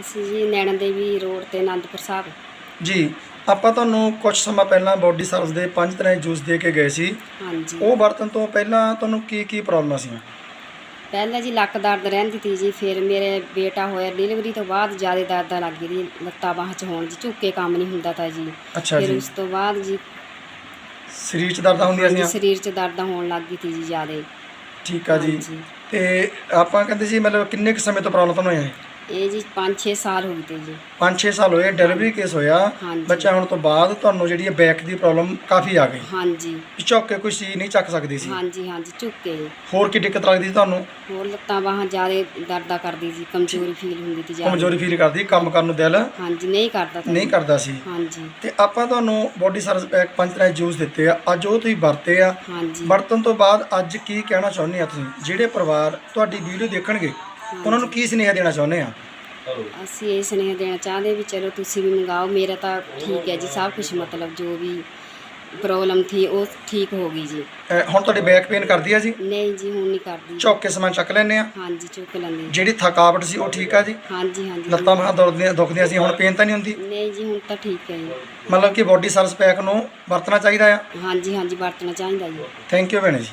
ਅਸੀਂ ਜੀ ਨੈਣਾ ਦੇਵੀ ਰੋਡ ਤੇ ਆਨੰਦਪੁਰ ਸਾਹਿਬ। ਜੀ ਆਪਾਂ ਤੁਹਾਨੂੰ ਕੁਝ ਸਮਾਂ ਪਹਿਲਾਂ ਬੋਡੀ ਸਰਵਿਸ ਦੇ ਪੰਜ ਤਰ੍ਹਾਂ ਦੇ ਜੂਸ ਦੇ ਕੇ ਗਏ ਸੀ। ਹਾਂਜੀ। ਉਹ ਵਰਤਣ ਤੋਂ ਪਹਿਲਾਂ ਤੁਹਾਨੂੰ ਕੀ ਕੀ ਪ੍ਰੋਬਲਮਾਂ ਸੀ? ਪਹਿਲਾਂ ਜੀ ਲੱਕ ਦਰਦ ਰਹਿੰਦੀ ਤੀ ਜੀ ਫਿਰ ਮੇਰੇ ਬੇਟਾ ਹੋਇਆ ਡਿਲੀਵਰੀ ਤੋਂ ਬਾਅਦ ਜ਼ਿਆਦਾ ਦਰਦਾਂ ਲੱਗ ਗਈ ਲੱਤਾਂ ਬਾਹਾਂ 'ਚ ਹੋਣ ਜੀ ਝੁੱਕੇ ਕੰਮ ਨਹੀਂ ਹੁੰਦਾ ਤਾਂ ਜੀ। ਅੱਛਾ ਫਿਰ ਜੀ। ਉਸ ਤੋਂ ਬਾਅਦ ਜੀ ਸਰੀਰ 'ਚ ਦਰਦਾਂ ਹੁੰਦੀਆਂ ਸੀ ਸਰੀਰ 'ਚ ਦਰਦਾਂ ਹੋਣ ਲੱਗ ਗਈ ਤੀ ਜੀ ਜ਼ਿਆਦਾ। ਠੀਕ ਆ ਜੀ। ਤੇ ਆਪਾਂ ਕਹਿੰਦੇ ਸੀ ਮਤਲਬ ਕਿੰਨੇ ਕੁ ਸਮੇਂ ਤੋਂ ਪ੍ਰੋਬਲਮ ਤੁਹਾਨੂੰ ਹੈ ਇਹ ਜੀ 5-6 ਸਾਲ ਹੋ ਗਏ ਤੇ ਜੀ 5-6 ਸਾਲ ਹੋਏ ਡਿਲੀਵਰੀ ਕੇਸ ਹੋਇਆ। ਹਾਂਜੀ। ਬੱਚਾ ਹੋਣ ਤੋਂ ਬਾਅਦ ਤੁਹਾਨੂੰ ਜਿਹੜੀ ਹੈ ਬੈਕ ਦੀ ਪ੍ਰੋਬਲਮ ਕਾਫੀ ਆ ਗਈ। ਹਾਂਜੀ। ਝੁੱਕ ਕੇ ਕੋਈ ਚੀਜ਼ ਨਹੀਂ ਚੱਕ ਸਕਦੀ ਸੀ। ਹਾਂਜੀ ਹਾਂਜੀ ਝੁੱਕੇ ਹੋਰ ਕੀ ਦਿੱਕਤ ਲੱਗਦੀ ਸੀ ਤੁਹਾਨੂੰ? ਹੋਰ ਲੱਤਾਂ ਬਾਹਾਂ ਜ਼ਿਆਦਾ ਦਰਦਾਂ ਕਰਦੀ ਸੀ ਕਮਜ਼ੋਰੀ ਫੀਲ ਹੁੰਦੀ ਤੀ ਜ਼ਿਆਦਾ। ਕਮਜ਼ੋਰੀ ਫੀਲ ਕਰਦੀ ਕੰਮ ਕਰਨ ਨੂੰ ਦਿਲ। ਹਾਂਜੀ ਨਹੀਂ ਕਰਦਾ ਤਾਂ। ਨਹੀਂ ਕਰਦਾ ਸੀ। ਹਾਂਜੀ। ਤੇ ਆਪਾਂ ਤੁਹਾਨੂੰ ਬੋਡੀ ਸਰਵਿਸ ਪੈਕ ਪੰਜ ਤਰ੍ਹਾਂ ਦੇ ਜੂਸ ਦਿੱਤੇ ਆ। ਅੱਜ ਉਹ ਤੁਸੀਂ ਵਰਤੇ ਆ। ਹਾਂਜੀ। ਵਰਤਣ ਤੋਂ ਬਾਅਦ ਅੱਜ ਕੀ ਕਹਿਣਾ ਚਾਹੁੰਦੇ ਆ ਤੁਸੀਂ? ਜਿਹੜੇ ਪਰਿਵਾਰ ਤੁਹਾਡੀ ਵੀਡੀਓ ਦੇਖਣਗੇ ਉਹਨਾਂ ਨੂੰ ਕੀ ਸੁਨੇਹਾ ਦੇਣਾ ਚਾਹੁੰਦੇ ਆ? ਅਸੀਂ ਇਹ ਸੁਨੇਹਾ ਦੇਣਾ ਚਾਹਦੇ ਵੀ ਚਲੋ ਤੁਸੀਂ ਵੀ ਮੰਗਾਓ ਮੇਰਾ ਤਾਂ ਠੀਕ ਹੈ ਜੀ ਸਭ ਕੁਝ ਮਤਲਬ ਜੋ ਵੀ ਪ੍ਰੋਬਲਮ ਥੀ ਉਹ ਠੀਕ ਹੋ ਗਈ ਜੀ। ਅਹ ਹੁਣ ਤੁਹਾਡੀ ਬੈਕ ਪੇਨ ਕਰਦੀ ਆ ਜੀ? ਨਹੀਂ ਜੀ ਹੁਣ ਨਹੀਂ ਕਰਦੀ। ਝੁੱਕ ਕੇ ਸਮਾਨ ਚੱਕ ਲੈਂਦੇ ਆ? ਹਾਂਜੀ ਚੁੱਕ ਲੈਂਦੇ ਜਿਹੜੀ ਥਕਾਵਟ ਸੀ ਉਹ ਠੀਕ ਆ ਜੀ? ਹਾਂਜੀ ਹਾਂਜੀ ਲੱਤਾਂ ਬਾਹਾਂ ਦੁਖਦੀਆਂ ਦੁਖਦੀਆਂ ਸੀ ਹੁਣ ਪੇਨ ਤਾਂ ਨਹੀਂ ਹੁੰਦੀ? ਨਹੀਂ ਜੀ ਹੁਣ ਤਾਂ ਠੀਕ ਹੈ ਜੀ। ਮਤਲਬ ਕਿ ਬੋਡੀ ਸਰਵਿਸ ਪੈਕ ਨੂੰ ਵਰਤਣਾ ਚਾਹੀਦਾ ਆ? ਹਾਂਜੀ ਹਾਂਜੀ ਵਰਤਣਾ ਚਾਹੀਦਾ ਜੀ। ਥੈਂਕ ਯੂ ਭੈਣੇ ਜੀ।